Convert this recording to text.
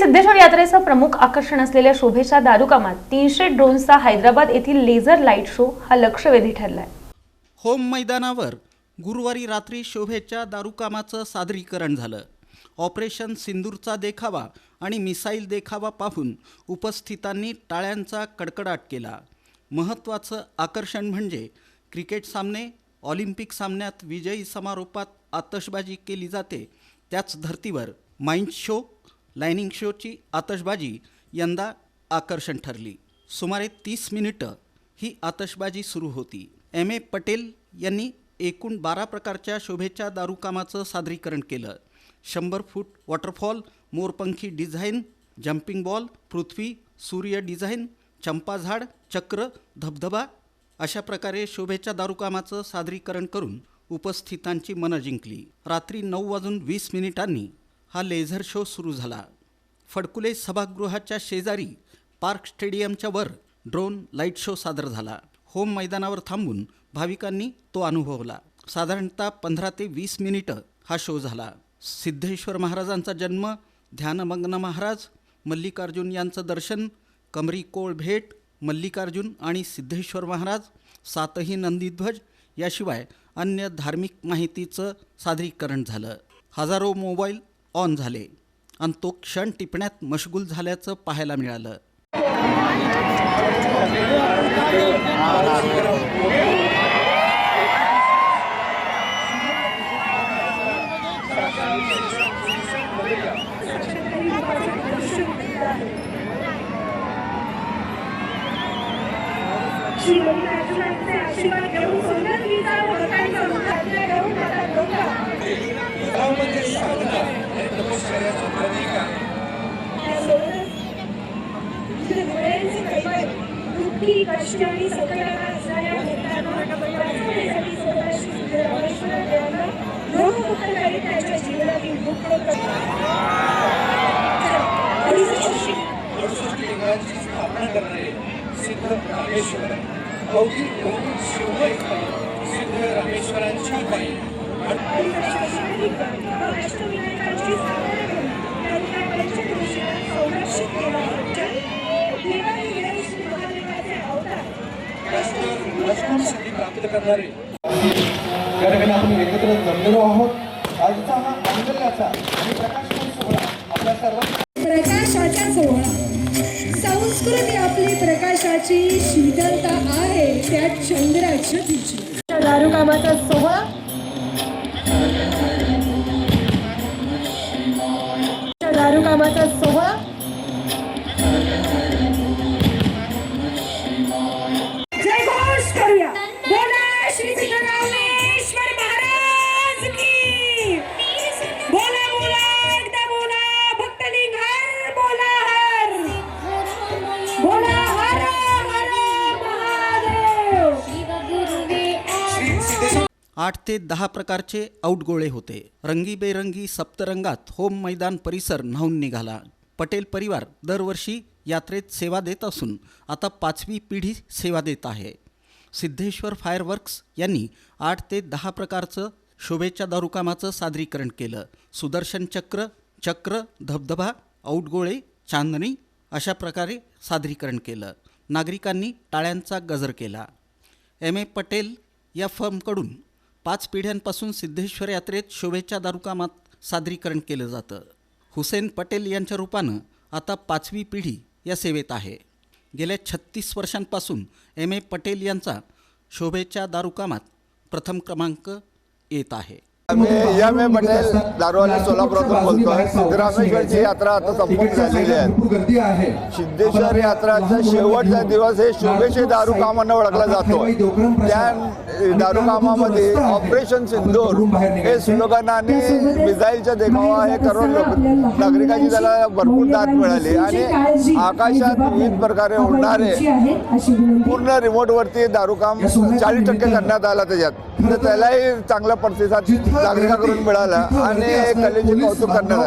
सिद्धेश्वर यात्रेचं प्रमुख आकर्षण असलेल्या शोभेच्या दारुकामात तीनशे ड्रोन्सचा हैदराबाद येथील लेझर लाइट शो हा लक्षवेधी ठरलाय. होम मैदानावर गुरुवारी रात्री शोभेच्या दारुकामाचं सादरीकरण झालं. ऑपरेशन सिंदूरचा देखावा आणि मिसाईल देखावा पाहून उपस्थितांनी टाळ्यांचा कडकडाट केला. महत्त्वाचं आकर्षण म्हणजे क्रिकेट सामने ऑलिम्पिक सामन्यात विजयी समारोपात आतषबाजी केली जाते. त्याच धर्तीवर माइंड शो लायनिंग शोची आतषबाजी यंदा आकर्षण ठरली. सुमारे तीस मिनिटं ही आतषबाजी सुरू होती. एम. ए. पटेल यांनी एकूण बारा प्रकारच्या शोभेच्या दारुकामाचं सादरीकरण केलं. शंभर फूट वॉटरफॉल मोरपंखी डिझाईन जम्पिंग बॉल पृथ्वी सूर्य डिझाईन चंपा झाड चक्र धबधबा अशा प्रकारे शोभेच्या दारुकामाचं सादरीकरण करून उपस्थितांची मनं जिंकली. रात्री नऊ वाजून वीस मिनिटांनी हा लेझर शो सुरू झाला. फडकुले सभागृहाच्या शेजारी पार्क स्टेडियमच्या वर ड्रोन लाइट शो सादर झाला. होम मैदानावर थांबून भाविकांनी तो अनुभवला. साधारणतः पंधरा ते वीस मिनिटं हा शो झाला. सिद्धेश्वर महाराजांचा जन्म ध्यानमग्न महाराज मल्लिकार्जुन यांचं दर्शन कमरी कोळ भेट मल्लिकार्जुन आणि सिद्धेश्वर महाराज सातही नंदीध्वज याशिवाय अन्य धार्मिक माहितीचं सादरीकरण झालं. हजारो मोबाईल ऑन झाले. आणि तो क्षण टिपण्यात मशगूल झाल्याचं पाहायला मिळालं. श्री दुःखी कष्ट आणि संकटाला असणाऱ्या वाचवण्यासाठी स्वतः जीवनातील दुःख स्थापना करणारे सिद्ध रामेश्वर शिवमय सिद्ध रामेश्वरांची बाई अष्टविनायकांची स्थापना करणारे. या ठिकाणी आपण एकत्र जमलेलो आहोत. आजचा हा मांगल्याचा आणि प्रकाश सोहळा आपल्या सर्वांना प्रकाशाचा सोहळा. संस्कृती आपली प्रकाशाची शीतलता आहे त्या चंद्राच्या दिवशी. दारुकामाचा सोहळा. दारुकामाचा सोहळा. आठ ते दहा प्रकारचे आउटगोळे होते. रंगीबेरंगी सप्तरंगात होम मैदान परिसर न्हावून निघाला. पटेल परिवार दरवर्षी यात्रेत सेवा देत असून आता पाचवी पिढी सेवा देत आहे. सिद्धेश्वर फायरवर्क्स यांनी आठ ते दहा प्रकारचं शोभेच्या दारुकामाचं सादरीकरण केलं. सुदर्शन चक्र चक्र धबधबा आउटगोळे चांदणी अशा प्रकारे सादरीकरण केलं. नागरिकांनी टाळ्यांचा गजर केला. एम ए पटेल या फर्मकडून पाच पिढ्यांपासून सिद्धेश्वर यात्रेत शोभेच्या दारुकामात सादरीकरण केलं जातं. हुसेन पटेल यांच्या रूपानं आता पाचवी पिढी या सेवेत आहे. गेल्या छत्तीस वर्षांपासून एम ए पटेल यांचा शोभेच्या दारुकामात प्रथम क्रमांक येत आहे. मी एम ए पटेल दारवाली सोलापुरातून बोलतोय. सिद्धरामेश्वरची यात्रा आता संपूर्ण झालेली आहे. सिद्धेश्वर यात्राचा शेवटचा दिवस हे शोभेचे दारू कामानं ओळखला जातो. त्या दारू कामामध्ये ऑपरेशन सिंदूर हे स्लोगन आणि मिसाईलचा देखावा हे करून नागरिकांची त्याला भरपूर दाद मिळाली. आणि आकाशात विविध प्रकारे उडणारे पूर्ण रिमोट वरती दारू काम चाळीस टक्के करण्यात आला त्याच्यात. तर त्यालाही चांगला प्रतिसाद नागरिकांकडून मिळाला आणि कलेचे कौतुक करण्यात